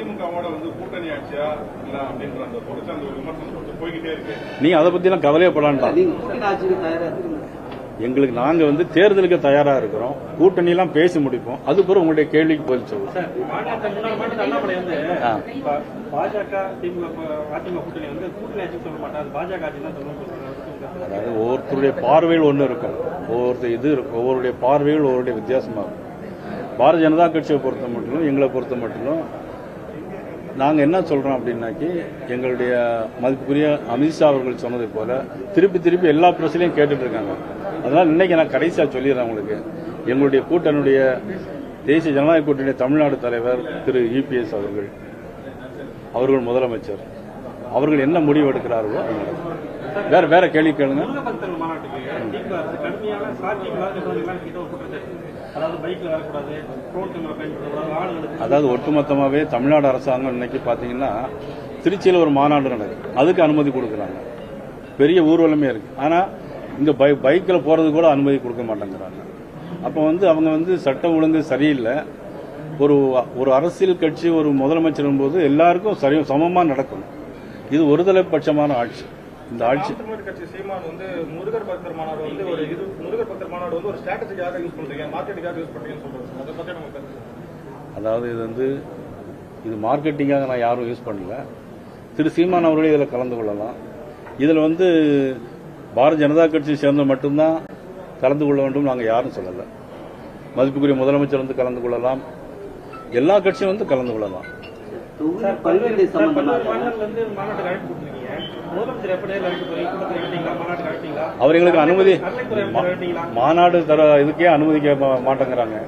அதிமுகவோட வந்து கூட்டணி ஆட்சியா இல்ல அப்படின்ற அந்த தொடர்ச்சி அந்த ஒரு விமர்சனம் வந்து போய்கிட்டே இருக்கு. நீ அதை ஆட்சிக்கு தயாரா இருக்கீங்க எங்களுக்கு நாங்க வந்து தேர்தலுக்கு தயாரா இருக்கிறோம். கூட்டணி எல்லாம் பேசி முடிப்போம். அது பிறகு உங்களுடைய கேள்விக்கு பதில் சொல்லுவோம். அதாவது ஒவ்வொருத்தருடைய பார்வையில் ஒன்று இருக்கும். ஒவ்வொருத்தர் இது இருக்கும். ஒவ்வொருடைய பார்வையில் ஒவ்வொருடைய வித்தியாசமா இருக்கும். பாரதிய ஜனதா கட்சியை பொறுத்த மட்டும் எங்களை பொறுத்த மட்டும் நாங்கள் என்ன சொல்கிறோம் அப்படின்னாக்கி எங்களுடைய மதிப்புக்குரிய அமித்ஷா அவர்கள் சொன்னதை போல திருப்பி திருப்பி எல்லா பிரச்சனையும் கேட்டுட்டு இருக்காங்க. அதனால் இன்னைக்கு நான் கடைசியாக சொல்லிடுறேன் உங்களுக்கு. எங்களுடைய கூட்டணியுடைய தேசிய ஜனநாயக கூட்டணியுடைய தமிழ்நாடு தலைவர் திரு இபிஎஸ் அவர்கள் அவர்கள் முதலமைச்சர் அவர்கள் என்ன முடிவு எடுக்கிறார்களோ அது வேற வேற கேள்வி கேளுங்க. அதாவது பைக்கில் வரக்கூடாது ரோட் கேமரா பயன்படுத்தக்கூடாது. ஆளுங்களுக்கு அதாவது ஒட்டுமொத்தமாகவே தமிழ்நாடு அரசாங்கம் இன்னைக்கு பார்த்தீங்கன்னா திருச்சியில் ஒரு மாநாடு நடக்குது. அதுக்கு அனுமதி கொடுக்குறாங்க. பெரிய ஊர்வலமே இருக்கு. ஆனால் இங்கே பை பைக்கில் போகிறது கூட அனுமதி கொடுக்க மாட்டேங்கிறாங்க. அப்போ வந்து அவங்க வந்து சட்டம் ஒழுங்கு சரியில்லை. ஒரு ஒரு அரசியல் கட்சி ஒரு முதலமைச்சரும் போது எல்லாருக்கும் சரி சமமாக நடக்கணும். இது ஒருதலை பட்சமான ஆட்சி. இந்த ஆட்சி கட்சி சீமான் வந்து முருகர் பக்தர் மாநாடு வந்து ஒரு இது முருகர் பக்தர் மாநாடு வந்து ஒரு ஸ்ட்ராட்டஜிக்காக யூஸ் பண்றீங்க? மார்க்கெட்டுக்காக யூஸ் பண்றீங்கன்னு சொல்றாங்க அதை பத்தி நம்ம அதாவது இது வந்து இது மார்க்கெட்டிங்காக நான் யாரும் யூஸ் பண்ணல. திரு சீமான் அவர்களே இதில் கலந்து கொள்ளலாம். இதில் வந்து பாரதிய ஜனதா கட்சியை சேர்ந்த மட்டும்தான் கலந்து கொள்ள வேண்டும் நாங்கள் யாரும் சொல்லலை. மதிப்புக்குரிய முதலமைச்சர் வந்து கலந்து கொள்ளலாம். எல்லா கட்சியும் வந்து கலந்து கொள்ளலாம். பல்வேறு அவர் எங்களுக்கு அனுமதி மாநாடு தர இதுக்கே அனுமதிக்க மாட்டேங்கிறாங்க.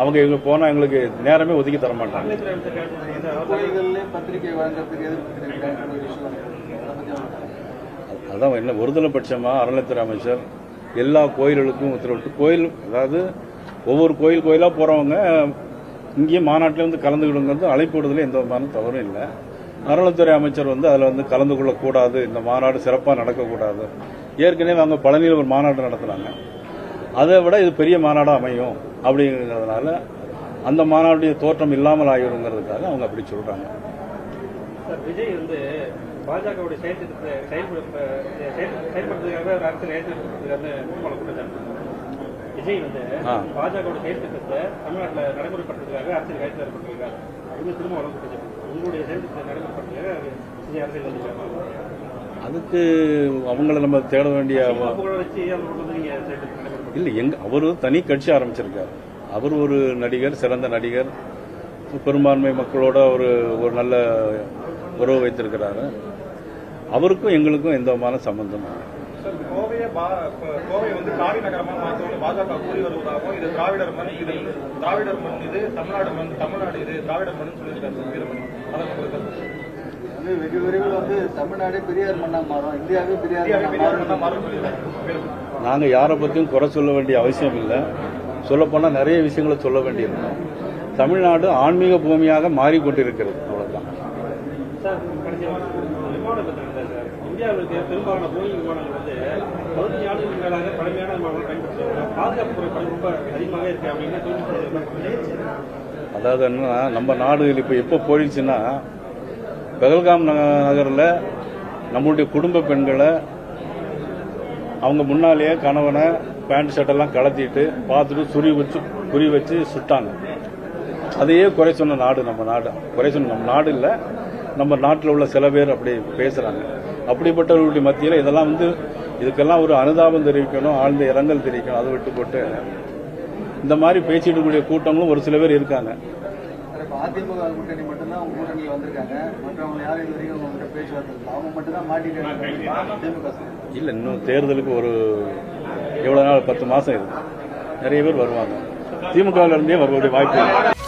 அவங்க இவங்க போனால் எங்களுக்கு நேரமே ஒதுக்கி தர மாட்டாங்க. அதான் என்ன ஒருதலை பட்சமா அறநிலைத்துறை அமைச்சர் எல்லா கோயில்களுக்கும் உத்தரவிட்டு கோயில் அதாவது ஒவ்வொரு கோயில் கோயிலா போறவங்க இங்கேயே மாநாட்டில் வந்து கலந்துக்கிடுங்கிறது அழைப்பு விடுதல எந்த விதமான தவறும் இல்லை. அறநிலைத்துறை அமைச்சர் வந்து அதில் வந்து கலந்து கொள்ளக்கூடாது. இந்த மாநாடு சிறப்பாக நடக்கக்கூடாது. ஏற்கனவே அவங்க பழனியில் ஒரு மாநாடு நடத்துனாங்க. அதை விட இது பெரிய மாநாடாக அமையும் அப்படிங்கிறதுனால அந்த மாநாடுடைய தோற்றம் இல்லாமல் ஆகிடுங்கிறதுக்காக அவங்க அப்படி சொல்கிறாங்க விஜய் வந்து பாஜகவுடைய செயல்படுத்த செயல்படுத்துறதுக்காக ஒரு விஜய் வந்து திட்டத்தை தமிழ்நாட்டில் நடைமுறைப்படுத்துறதுக்காக அரசியல் கைது ஏற்படுத்திருக்காரு இது திரும்ப உங்களுடைய நடைமுறைப்படுத்துறதுக்காக விஜய் அரசியல் வந்துருக்காங்க அதுக்கு அவங்கள நம்ம தேட வேண்டிய இல்ல எங்க அவர் தனி கட்சி ஆரம்பிச்சிருக்காரு. அவர் ஒரு நடிகர் சிறந்த நடிகர். பெரும்பான்மை மக்களோட ஒரு ஒரு நல்ல உறவு வைத்திருக்கிறாரு. அவருக்கும் எங்களுக்கும் எந்த விதமான சம்பந்தம் இல்லை. கோவை வந்து காவி நகரமா மாற்றணும்னு பாஜக கூறி வருவதாகவும் இது திராவிடர் மண் இது திராவிடர் மண் இது தமிழ்நாடு மண் தமிழ்நாடு இது திராவிடர் மண் சொல்லியிருக்காரு வீரமணி. அதை உங்களுக்கு கருத்து. வந்து வெகு விரைவில் வந்து தமிழ்நாடே பெரியார் மண்ணா மாறும் இந்தியாவே பெரியார் மாறும். மாறும் சொல்லியிருக்காரு வீரமணி. நாங்க யாரை பத்தியும் குறை சொல்ல வேண்டிய அவசியம் இல்லை. சொல்லப்போனா நிறைய விஷயங்களை சொல்ல வேண்டியிருக்கோம். தமிழ்நாடு ஆன்மீக பூமியாக மாறிக்கொண்டிருக்கிறது. சார் பெரும்பாலான போயிங் விமானங்கள் வந்து பதினஞ்சு ஆண்டுகளுக்கு மேலாக பழமையான விமானங்கள் பாதுகாப்பு குறைபாடு ரொம்ப இருக்கு அப்படின்னு அதாவது என்னன்னா நம்ம நாடுகள் இப்போ எப்போ போயிடுச்சுன்னா பெகல்காம் நகரில் நம்மளுடைய குடும்ப பெண்களை அவங்க முன்னாலேயே கணவனை பேண்ட் ஷர்ட்டெல்லாம் கலத்திட்டு பார்த்துட்டு சுரி வச்சு குறி வச்சு சுட்டாங்க. அதையே குறை சொன்ன நாடு நம்ம நாடு. குறை சொன்ன நம்ம நாடு இல்லை. நம்ம நாட்டில் உள்ள சில பேர் அப்படி பேசுறாங்க. அப்படிப்பட்டவர்களுடைய மத்தியில் இதெல்லாம் வந்து இதுக்கெல்லாம் ஒரு அனுதாபம் தெரிவிக்கணும் ஆழ்ந்த இரங்கல் தெரிவிக்கணும் அதை விட்டு போட்டு. இந்த மாதிரி பேசிட்டு கூட்டங்களும் ஒரு சில பேர் இருக்காங்க. அதிமுக கூட்டணி மட்டும்தான் உங்க கூட்டணியில் வந்திருக்காங்க. மற்றவங்க யாரும் இது வரைக்கும் உங்ககிட்ட பேச்சுவார்த்தை இல்லை அவங்க மட்டும் தான் மாட்டிட்டு திமுக சார். இல்ல இன்னும் தேர்தலுக்கு ஒரு எவ்வளவு நாள் பத்து மாசம் இருக்கு. நிறைய பேர் வருவாங்க. திமுகவில் இருந்தே வருவதற்கு வாய்ப்பு